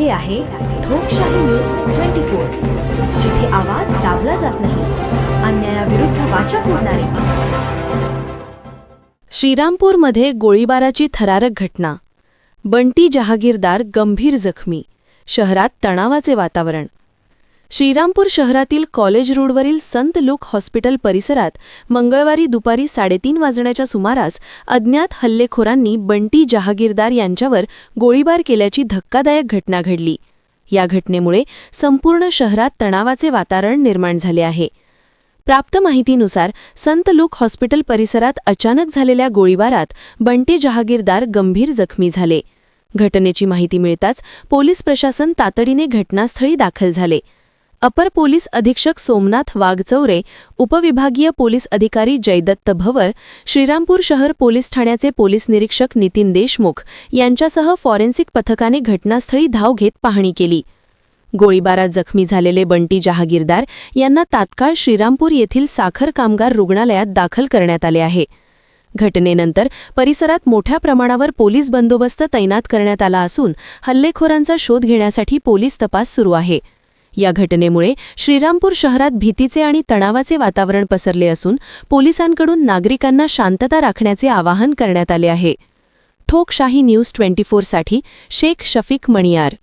हे आहे लोकशाही न्यूज ट्वेंटी फोर जिथे आवाज दाबला जात नाही अन्यायाविरुद्ध वाचा फोडणारे. श्रीरामपूरमध्ये गोळीबाराची थरारक घटना. बंटी जहागीरदार गंभीर जखमी शहरात तणावाचे वातावरण. श्रीरामपूर शहरातील कॉलेज रोडवरील संत लूक हॉस्पिटल परिसरात मंगळवारी दुपारी साडेतीन वाजण्याच्या सुमारास अज्ञात हल्लेखोरांनी बंटी जहागीरदार यांच्यावर गोळीबार केल्याची धक्कादायक घटना घडली. या घटनेमुळे संपूर्ण शहरात तणावाचे वातावरण निर्माण झाले आहे. प्राप्त माहितीनुसार संत लुक हॉस्पिटल परिसरात अचानक झालेल्या गोळीबारात बंटी जहागीरदार गंभीर जखमी झाले. घटनेची माहिती मिळताच पोलीस प्रशासन तातडीने घटनास्थळी दाखल झाले. अपर पोलीस अधीक्षक सोमनाथ वाघचौरे उपविभागीय पोलीस अधिकारी जयदत्त भवर श्रीरामपूर शहर पोलीस ठाण्याचे पोलीस निरीक्षक नितीन देशमुख यांच्यासह फॉरेन्सिक पथकाने घटनास्थळी धाव घेत पाहणी केली. गोळीबारात जखमी झालेले बंटी जहागीरदार यांना तात्काळ श्रीरामपूर येथील साखर कामगार रुग्णालयात दाखल करण्यात आले आहे. घटनेनंतर परिसरात मोठ्या प्रमाणावर पोलीस बंदोबस्त तैनात करण्यात आला असून हल्लेखोरांचा शोध घेण्यासाठी पोलीस तपास सुरू आहे. या घटनेमुळे श्रीरामपूर शहरात भीतीचे आणि तणावाचे वातावरण पसरले असून पोलिसांकडून नागरिकांना शांतता राखण्याचे आवाहन करण्यात आले आहे. ठोकशाही न्यूज ट्वेंटी फोरसाठी शेख शफीक मणियार.